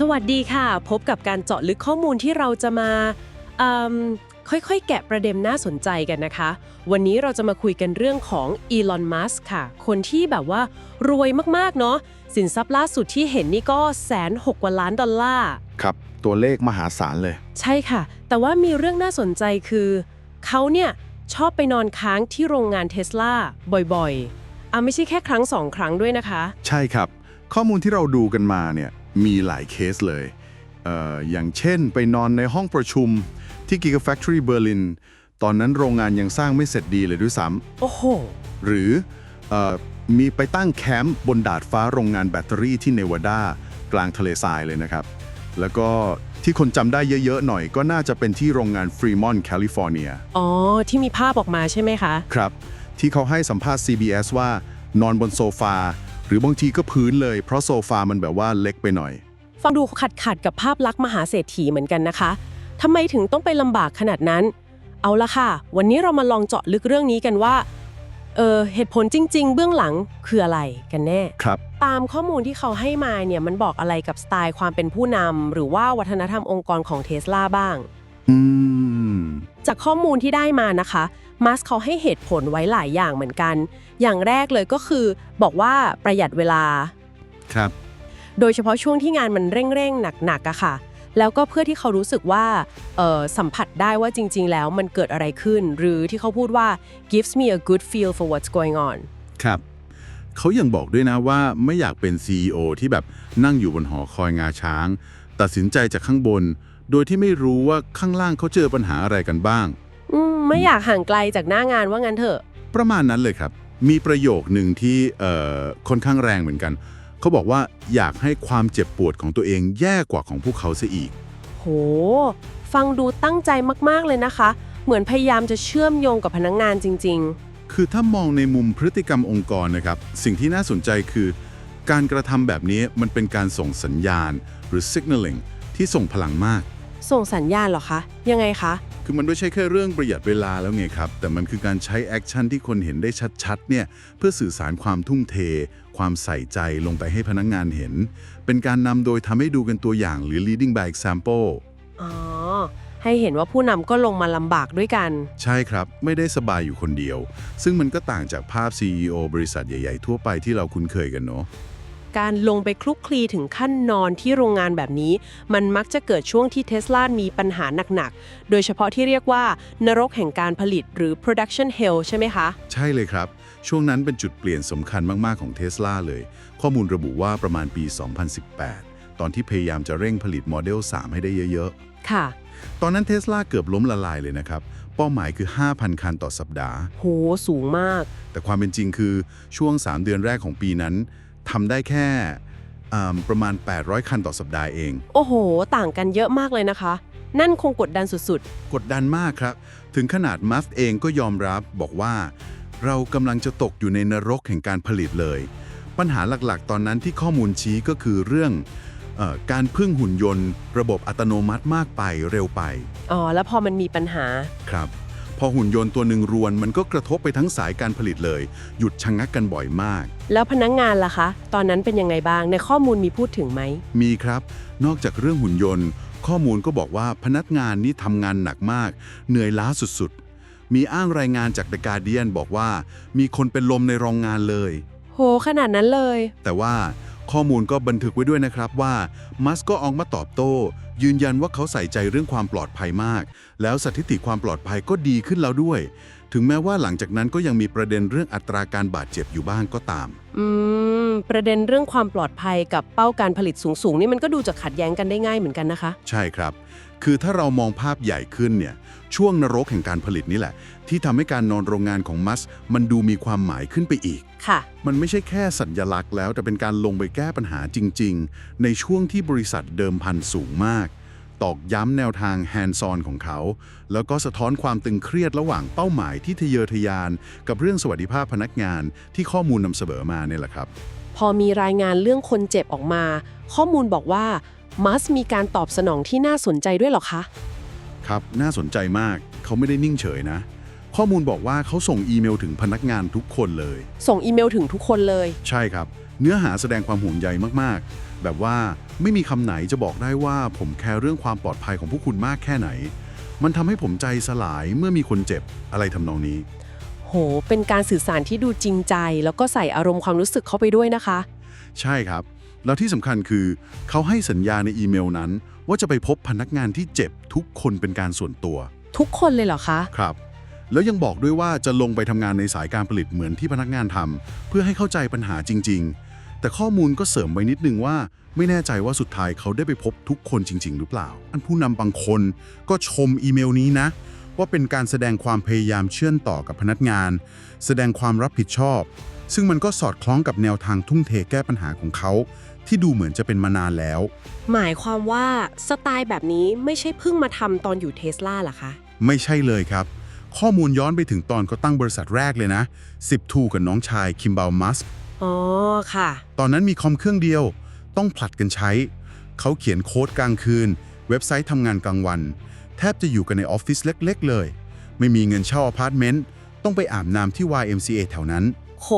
สวัสดีค่ะ พบกับการเจาะลึกข้อมูลที่เราจะมาอืมค่อยๆ แกะประเด็นน่าสนใจกันนะคะ วันนี้เราจะมาคุยกันเรื่องของอีลอน มัสค่ะ คนที่แบบว่ารวยมากๆ เนาะ สินทรัพย์ล่าสุดที่เห็นนี่ก็แสนหกกว่าล้านดอลลาร์ ครับ ตัวเลขมหาศาลเลย ใช่ค่ะ แต่ว่ามีเรื่องน่าสนใจคือ เขาเนี่ยชอบไปนอนค้างที่โรงงานเทสลาบ่อยๆ อะไม่ใช่แค่ครั้งสองครั้งด้วยนะคะ ใช่ครับ ข้อมูลที่เราดูกันมาเนี่ย มีหลายเคสเลยเอ่ออย่างเช่นไปนอนในห้องประชุมที่ Gigafactory Berlin ตอนนั้นโรงงานยังสร้างไม่เสร็จดีเลยด้วยซ้โอ้โหำหรือเออมีไปตั้งแคมป์บนดาดฟ้าโรงงานแบตเตอรี่ที่เนวาดากลางทะเลทรายเลยนะครับ แล้วก็ที่คนจำได้เยอะๆหน่อย ก็น่าจะเป็นที่โรงงานฟรีมอนต์แคลิฟอร์เนีย อ๋อ ที่มีภาพออกมาใช่ไหมคะ ครับ ที่เขาให้สัมภาษณ์ CBS ว่านอนบนโซฟา หรือบางทีก็พื้นเลยเพราะโซฟามันแบบว่าเล็กไปหน่อย ฟังดูขัดขัดๆกับภาพลักษณ์มหาเศรษฐีเหมือนกันนะคะทำไมถึงต้องไปลำบากขนาดนั้น เอาละค่ะ วันนี้เรามาลองเจาะลึกเรื่องนี้กันว่าเออเหตุผลจริง ๆ เบื้องหลังคืออะไรกันแน่ ครับ ตามข้อมูลที่เขาให้มาเนี่ยมันบอกอะไรกับสไตล์ความเป็นผู้นำหรือว่าวัฒนธรรมองค์กรของเทสลาบ้าง อืม จากข้อมูลที่ได้มานะคะ มัสเขาให้เหตุผลไว้หลายอย่างเหมือนกัน อย่างแรกเลยก็คือบอกว่าประหยัดเวลา ครับ โดยเฉพาะช่วงที่งานมันเร่งๆ หนักๆอะค่ะ แล้วก็เพื่อที่เขารู้สึกว่าเอ่อสัมผัสได้ว่าจริง ๆ แล้วมันเกิดอะไรขึ้น หรือที่เขาพูดว่า gives me a good feel for what's going on ครับเขายังบอกด้วยนะว่าไม่อยากเป็น CEO ที่แบบนั่งอยู่บนหอคอยงาช้าง ตัดสินใจจากข้างบน โดยที่ไม่รู้ว่าข้างล่างเขาเจอปัญหาอะไรกันบ้าง อืมไม่อยากห่างไกลจากหน้างานว่างั้นเถอะ ประมาณนั้นเลยครับ มีประโยคหนึ่งที่เอ่อค่อนข้างแรงเหมือนกัน เขาบอกว่าอยากให้ความเจ็บปวดของตัวเองแย่กว่าของพวกเขาเสียอีก โห ฟังดูตั้งใจมากๆเลยนะคะ เหมือนพยายามจะเชื่อมโยงกับพนักงงานจริง คือถ้ามองในมุมพฤติกรรมองค์กรนะครับ สิ่งที่น่าสนใจคือ การกระทำแบบนี้มันเป็นการส่งสัญญาณ หรือ signaling ที่ส่งพลังมากๆ ส่งสัญญาณเหรอคะ ยังไงคะ คือมันไม่ใช่แค่เรื่องประหยัดเวลาแล้วไงครับ แต่มันคือการใช้แอคชั่นที่คนเห็นได้ชัดๆเนี่ยเพื่อสื่อสารความทุ่มเท ความใส่ใจลงไปให้พนักงงานเห็น เป็นการนำโดยทำให้ดูกันตัวอย่างหรือ leading by example อ๋อ ให้เห็นว่าผู้นำก็ลงมาลำบากด้วยกัน ใช่ครับ ไม่ได้สบายอยู่คนเดียว ซึ่งมันก็ต่างจากภาพ CEO บริษัทใหญ่ ๆ ทั่วไปที่เราคุ้นเคยกันเนาะ การลงไปคลุกคลีถึงขั้นนอนที่โรงงานแบบนี้ มันมักจะเกิดช่วงที่เทสลามีปัญหาหนักๆ โดยเฉพาะที่เรียกว่านรกแห่งการผลิตหรือ production hell ใช่ไหมคะ ใช่เลยครับ ช่วงนั้นเป็นจุดเปลี่ยนสำคัญมากๆของเท s l a เลย ข้อมูลระบุว่าประมาณปี 2018 ตอนที่พยายามจะเร่งผลิตโมเดล 3 ให้ได้เยอะค่ะๆตอนนั้นเท s l a เกือบล้มละลายเลยนะครับเป้าหมายคือ 5,000 คันต่อสัปดาห์ โห สูงมาก แต่ความเป็นจริงคือช่วง 3 เดือนแรกของปีนั้น ทำได้แค่อ่าประมาณ 800 คันต่อสัปดาห์เอง โอ้โห ต่างกันเยอะมากเลยนะคะ นั่นคงกดดันสุดกดดันมากครับ ถึงขนาดมัสเองก็ยอมรับบอกว่า เรากำลังจะตกอยู่ในนรกแห่งการผลิตเลย ปัญหาหลักๆ ตอนนั้นที่ข้อมูลชี้ก็คือเรื่องเออการพึ่งหุ่นยนต์ ระบบอัตโนมัติมากไปเร็วไปๆอ๋อ แล้วพอมันมีปัญหา ครับ พอหุ่นยนต์ตัวหนึ่งรวนมันก็กระทบไปทั้งสายการผลิตเลย หยุดชะงักกันบ่อยมาก แล้วพนักงงานล่ะคะ ตอนนั้นเป็นยังไงบ้างในข้อมูลมีพูดถึงไหม มีครับ นอกจากเรื่องหุ่นยนต์ ข้อมูลก็บอกว่าพนักงานนี่ทำงานหนักมาก เหนื่อยล้าสุดๆ มีอ้างรายงานจาก The Guardian บอกว่า มีคนเป็นลมในโรงงานเลย โหขนาดนั้นเลย แต่ว่า ข้อมูลก็บันทึกไว้ด้วยนะครับว่า มัสก็ออกมาตอบโต้ ยืนยันว่าเขาใส่ใจเรื่องความปลอดภัยมาก แล้วสถิติความปลอดภัยก็ดีขึ้นแล้วด้วย ถึงแม้ว่าหลังจากนั้นก็ยังมีประเด็นเรื่องอัตราการบาดเจ็บอยู่บ้างก็ตาม อืม ประเด็นเรื่องความปลอดภัยกับเป้าการผลิตสูงๆนี่มันก็ดูจะขัดแย้งกันได้ง่ายเหมือนกันนะคะ ใช่ครับ คือถ้าเรามองภาพใหญ่ขึ้นเนี่ยช่วงนรกแห่งการผลิตนี่แหละ ที่ทำให้การนอนโรงงานของมัส มันดูมีความหมายขึ้นไปอีก ค่ะ มันไม่ใช่แค่สัญญลักษณ์แล้ว แต่เป็นการลงไปแก้ปัญหาจริง ๆ ในช่วงที่บริษัทเดิมพันสูงมาก ตอกย้ำแนวทางแฮนด์ซอนของเขา แล้วก็สะท้อนความตึงเครียดระหว่างเป้าหมายที่ทะเยอทะยาน กับเรื่องสวัสดิภาพพนักงานที่ข้อมูลนำเสนอมาเนี่ยแหละครับ พอมีรายงานเรื่องคนเจ็บออกมา ข้อมูลบอกว่ามัสมีการตอบสนองที่น่าสนใจด้วยเหรอคะ ครับ น่าสนใจมาก เขาไม่ได้นิ่งเฉยนะ ข้อมูลบอกว่าเขาส่งอีเมลถึงพนักงานทุกคนเลย ส่งอีเมลถึงทุกคนเลย ใช่ครับ เนื้อหาแสดงความห่วงใยมากๆ แบบว่าไม่มีคำไหนจะบอกได้ว่าผมแคร์เรื่องความปลอดภัยของพวกคุณมากแค่ไหน มันทำให้ผมใจสลายเมื่อมีคนเจ็บอะไรทำนองนี้ โห เป็นการสื่อสารที่ดูจริงใจ แล้วก็ใส่อารมณ์ความรู้สึกเข้าไปด้วยนะคะ ใช่ครับ แล้วที่สำคัญคือเขาให้สัญญาในอีเมลนั้น ว่าจะไปพบพนักงานที่เจ็บทุกคนเป็นการส่วนตัวทุกคนเลยเหรอคะ ครับ แล้วยังบอกด้วยว่าจะลงไปทำงานในสายการผลิตเหมือนที่พนักงานทำเพื่อให้เข้าใจปัญหาจริง ๆ แต่ข้อมูลก็เสริมไว้นิดนึงว่า ไม่แน่ใจว่าสุดท้ายเขาได้ไปพบทุกคนจริง ๆ หรือเปล่า อันผู้นำบางคนก็ชมอีเมลนี้นะ ว่าเป็นการแสดงความพยายามเชื่อมต่อกับพนักงาน แสดงความรับผิดชอบ ซึ่งมันก็สอดคล้องกับแนวทางทุ่มเทแก้ปัญหาของเขา ที่ดูเหมือนจะเป็นมานานแล้ว หมายความว่าสไตล์แบบนี้ไม่ใช่เพิ่งมาทำตอนอยู่เทสลาเหรอคะ ไม่ใช่เลยครับ ข้อมูลย้อนไปถึงตอนเขาตั้งบริษัทแรกเลยนะ10ทูกับน้องชายคิมบาลมัสอ๋อค่ะ ตอนนั้นมีคอมเครื่องเดียว ต้องผลัดกันใช้ เขาเขียนโค้ดกลางคืน เว็บไซต์ทำงานกลางวัน แทบจะอยู่กันในออฟฟิศเล็กๆ เลย ไม่มีเงินเช่าอพาร์ตเมนต์ ต้องไปอาบน้ำที่ YMCA แถวนั้น โห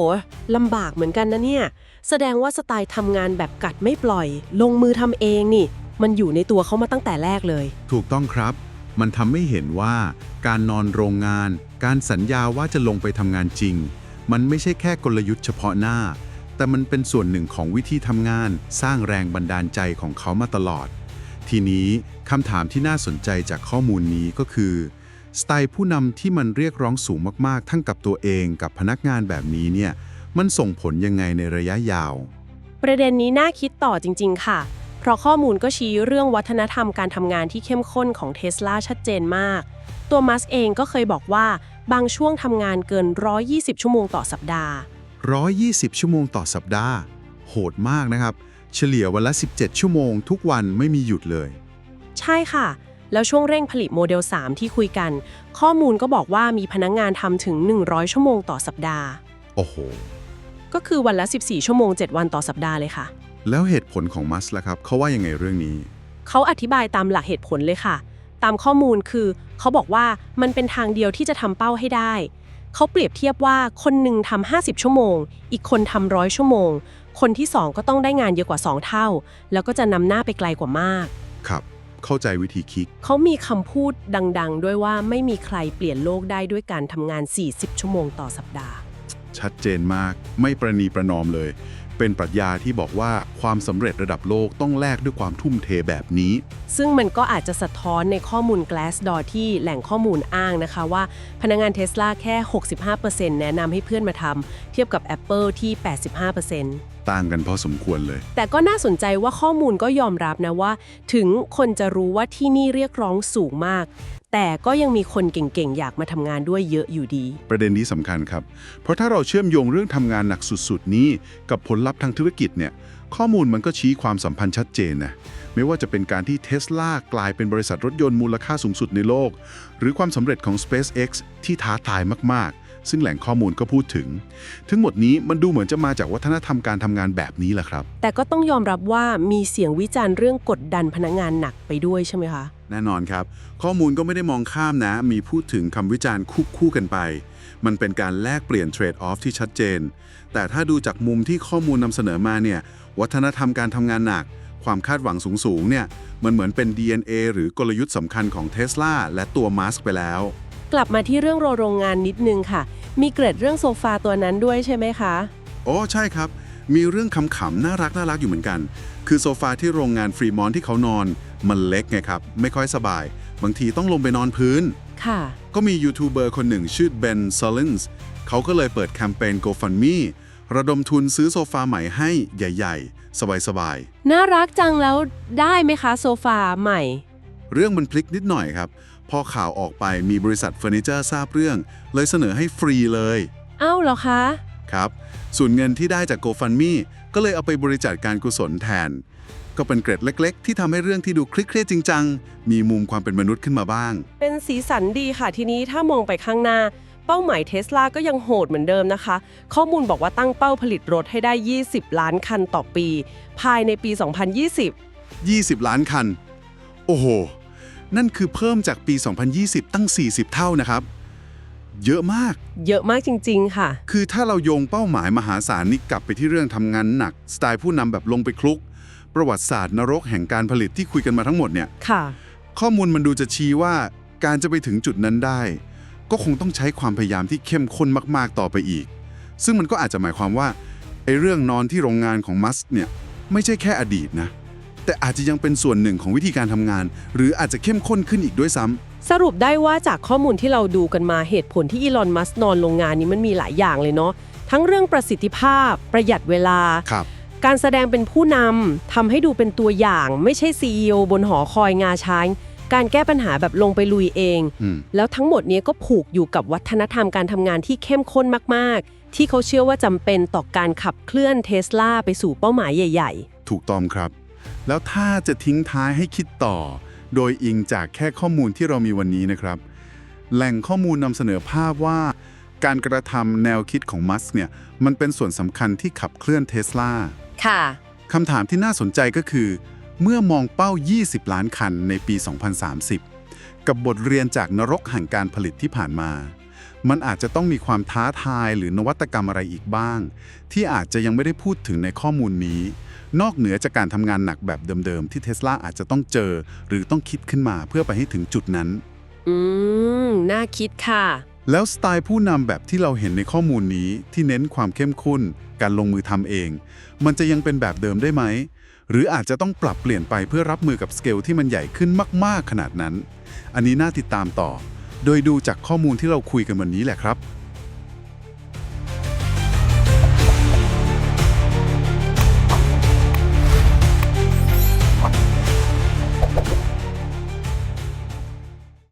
ลำบากเหมือนกันนะเนี่ย แสดงว่าสไตล์ทำงานแบบกัดไม่ปล่อย ลงมือทำเองนี่ มันอยู่ในตัวเขามาตั้งแต่แรกเลย ถูกต้องครับ มันทำให้เห็นว่า การนอนโรงงาน การสัญญาว่าจะลงไปทำงานจริง มันไม่ใช่แค่กลยุทธ์เฉพาะหน้า แต่มันเป็นส่วนหนึ่งของวิธีทำงาน สร้างแรงบันดาลใจของเขามาตลอด ทีนี้ คำถามที่น่าสนใจจากข้อมูลนี้ก็คือ สไตล์ผู้นำที่มันเรียกร้องสูงมากๆ ทั้งกับตัวเองกับพนักงานแบบนี้เนี่ย มันส่งผลยังไงในระยะยาว ประเด็นนี้น่าคิดต่อจริง ๆ ค่ะ เพราะข้อมูลก็ชี้เรื่องวัฒนธรรมการทำงานที่เข้มข้นของเทสลาชัดเจนมาก ตัวมัสก์เองก็เคยบอกว่าบางช่วงทำงานเกิน 120 ชั่วโมงต่อสัปดาห์ 120 ชั่วโมงต่อสัปดาห์ โหดมากนะครับ เฉลี่ยวันละ 17 ชั่วโมงทุกวันไม่มีหยุดเลยใช่ค่ะ แล้วช่วงเร่งผลิตโมเดล 3 ที่คุยกัน ข้อมูลก็บอกว่ามีพนักงงานทำถึง 100 ชั่วโมงต่อสัปดาห์ โอ้โห ก็คือวันละ 14 ชั่วโมง 7 วันต่อสัปดาห์เลยค่ะ แล้วเหตุผลของมัสล่ะครับ เขาว่ายังไงเรื่องนี้ เขาอธิบายตามหลักเหตุผลเลยค่ะ ตามข้อมูลคือ เขาบอกว่ามันเป็นทางเดียวที่จะทำเป้าให้ได้ เขาเปรียบเทียบว่าคนหนึ่งทำ50 ชั่วโมง อีกคนทำร้อยชั่วโมง คนที่ 2 ก็ต้องได้งานเยอะกว่า 2 เท่า แล้วก็จะนำหน้าไปไกลกว่ามาก ครับ เข้าใจวิธีคิด เขามีคำพูดดัง ๆ ด้วยว่าไม่มีใครเปลี่ยนโลกได้ด้วยการทำงาน 40 ชั่วโมงต่อสัปดาห์ ชัดเจนมาก ไม่ประนีประนอมเลย เป็นปรัชญาที่บอกว่าความสำเร็จระดับโลกต้องแลกด้วยความทุ่มเทแบบนี้ ซึ่งมันก็อาจจะสะท้อนในข้อมูล Glassdoor ที่แหล่งข้อมูลอ้างนะคะว่า พนักงานเทสลาแค่ 65%แนะนำให้เพื่อนมาทำเทียบกับ Apple ที่ 85% ต่างกันพอสมควรเลย แต่ก็น่าสนใจว่าข้อมูลก็ยอมรับนะว่า ถึงคนจะรู้ว่าที่นี่เรียกร้องสูงมาก แต่ก็ยังมีคนเก่งๆ อยากมาทำงานด้วยเยอะอยู่ดี ประเด็นนี้สำคัญครับ เพราะถ้าเราเชื่อมโยงเรื่องทำงานหนักสุดๆ นี้ กับผลลัพธ์ทางธุรกิจเนี่ยข้อมูลมันก็ชี้ความสัมพันธ์ชัดเจนนะไม่ว่าจะเป็นการที่เท s l a กลายเป็นบริษัทรถยนต์มูลค่าสูงสุดในโลก หรือความสำเร็จของ SpaceX ที่ท้าทายมากๆ ซึ่งแหล่งข้อมูลก็พูดถึง ทั้งหมดนี้มันดูเหมือนจะมาจากวัฒนธรรมการทำงานแบบนี้แหละครับ แต่ก็ต้องยอมรับว่ามีเสียงวิจารณ์เรื่องกดดันพนักงานหนักไปด้วยใช่ไหมคะ แน่นอนครับ ข้อมูลก็ไม่ได้มองข้ามนะ มีพูดถึงคำวิจารณ์คู่คู่กันไป มันเป็นการแลกเปลี่ยนเทรดออฟที่ชัดเจน แต่ถ้าดูจากมุมที่ข้อมูลนำเสนอมาเนี่ย วัฒนธรรมการทำงานหนัก ความคาดหวังสูงๆเนี่ย มันเหมือนเป็น DNA หรือกลยุทธ์สำคัญของเท s l a และตัวมาสก์ไปแล้ว กลับมาที่เรื่องโรงงานนิดนึงค่ะ มีเกร็ดเรื่องโซฟาตัวนั้นด้วยใช่ไหมคะโอ้ใช่ครับ มีเรื่องขำๆน่ารักน่ารักอยู่เหมือนกัน คือโซฟาที่โรงงานฟรีมอนที่เขานอน มันเล็กไงครับ ไม่ค่อยสบาย บางทีต้องลงไปนอนพื้น ค่ะ ก็มียูทูบเบอร์คนหนึ่งชื่อเบนซอลลินส์เขาก็เลยเปิดแคมเปญ GoFundMe ระดมทุนซื้อโซฟาใหม่ให้ใหญ่ๆ สบายน่ารักจังแล้วได้ไหมคะโซฟาใหม่ ๆ เรื่องมันพลิกนิดหน่อยครับ พอข่าวออกไปมีบริษัทเฟอร์นิเจอร์ทราบเรื่อง เลยเสนอให้ฟรีเลยเอ้าเหรอคะ ครับ ส่วนเงินที่ได้จาก GoFundMe ก็เลยเอาไปบริจาคการกุศลแทน ก็เป็นเกร็ดเล็ก ๆ ที่ทำให้เรื่องที่ดูเครียดๆจริงจังมีมุมความเป็นมนุษย์ขึ้นมาบ้าง เป็นสีสันดีค่ะทีนี้ถ้ามองไปข้างหน้า เป้าหมายเทสลาก็ยังโหดเหมือนเดิมนะคะ ข้อมูลบอกว่าตั้งเป้าผลิตรถให้ได้ 20 ล้านคันต่อปี ภายในปี 2020 20 ล้านคัน โอ้โห นั่นคือเพิ่มจากปี 2020 ตั้ง 40 เท่านะครับ เยอะมาก เยอะมากจริง ๆ ค่ะ คือถ้าเราโยงเป้าหมายมหาศาลนี้กลับไปที่เรื่องทำงานหนัก สไตล์ผู้นำแบบลงไปคลุก ประวัติศาสตร์นรกแห่งการผลิตที่คุยกันมาทั้งหมดเนี่ยค่ะ ข้อมูลมันดูจะชี้ว่าการจะไปถึงจุดนั้นได้ ก็คงต้องใช้ความพยายามที่เข้มข้นมากๆต่อไปอีก ซึ่งมันก็อาจจะหมายความว่าไอ้เรื่องนอนที่โรงงานของมัสก์เนี่ยไม่ใช่แค่อดีตนะ แต่อาจจะยังเป็นส่วนหนึ่งของวิธีการทำงาน หรืออาจจะเข้มข้นขึ้นอีกด้วยซ้ำ สรุปได้ว่าจากข้อมูลที่เราดูกันมาเหตุผลที่อีลอนมัสนอนโรงงานนี้มันมีหลายอย่างเลยเนาะทั้งเรื่องประสิทธิภาพ ประหยัดเวลา ครับ การแสดงเป็นผู้นำทำให้ดูเป็นตัวอย่าง ไม่ใช่ CEO บนหอคอยงาช้าง การแก้ปัญหาแบบลงไปลุยเอง อืม แล้วทั้งหมดนี้ก็ผูกอยู่กับวัฒนธรรมการทำงานที่เข้มข้นมากๆ ที่เขาเชื่อว่าจำเป็นต่อการขับเคลื่อนเทสลาไปสู่เป้าหมายใหญ่ ถูกต้องครับ แล้วถ้าจะทิ้งท้ายให้คิดต่อ โดยอิงจากแค่ข้อมูลที่เรามีวันนี้นะครับ แหล่งข้อมูลนำเสนอภาพว่า การกระทำแนวคิดของมัสก์เนี่ยมันเป็นส่วนสำคัญที่ขับเคลื่อนเทสลาๆค่ะคำถามที่น่าสนใจก็คือ เมื่อมองเป้า 20 ล้านคันในปี 2030 กับบทเรียนจากนรกแห่งการผลิตที่ผ่านมา มันอาจจะต้องมีความท้าทายหรือนวัตกรรมอะไรอีกบ้าง ที่อาจจะยังไม่ได้พูดถึงในข้อมูลนี้ นอกเหนือจากการทำงานหนักแบบเดิมๆ ที่เทสลาอาจจะต้องเจอ หรือต้องคิดขึ้นมาเพื่อไปให้ถึงจุดนั้น อืม น่าคิดค่ะ แล้วสไตล์ผู้นำแบบที่เราเห็นในข้อมูลนี้ที่เน้นความเข้มข้น การลงมือทำเอง มันจะยังเป็นแบบเดิมได้ไหม หรืออาจจะต้องปรับเปลี่ยนไปเพื่อรับมือกับสเกลที่มันใหญ่ขึ้นมาก ๆ ขนาดนั้น อันนี้น่าติดตามต่อ โดยดูจากข้อมูลที่เราคุยกันวันนี้แหละครับ